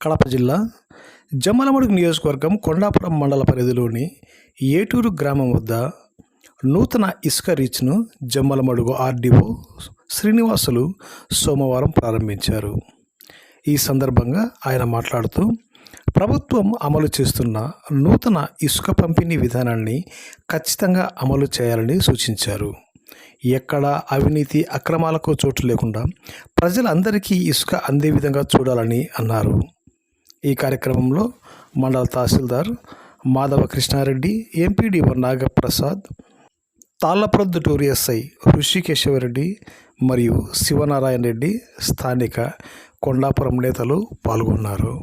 కడప జిల్లా జమ్మలమడుగు నియోజకవర్గం కొండాపురం మండల పరిధిలోని ఏటూరు గ్రామం వద్ద నూతన ఇసుక రీచ్ను జమ్మలమడుగు ఆర్డీఓ శ్రీనివాసులు సోమవారం ప్రారంభించారు. ఈ సందర్భంగా ఆయన మాట్లాడుతూ ప్రభుత్వం అమలు చేస్తున్న నూతన ఇసుక పంపిణీ విధానాన్ని ఖచ్చితంగా అమలు చేయాలని సూచించారు. ఎక్కడ అవినీతి అక్రమాలకు చోటు లేకుండా ప్రజలందరికీ ఇసుక అందే విధంగా చూడాలని అన్నారు. ఈ కార్యక్రమంలో మండల తహసీల్దార్ మాధవ కృష్ణారెడ్డి ఎంపీడీఓ నాగప్రసాద్ తాళ్ళప్రొద్దుటూరి ఎస్ఐ ఋషికేశవరెడ్డి మరియు శివనారాయణ రెడ్డి స్థానిక కొండాపురం నేతలు పాల్గొన్నారు.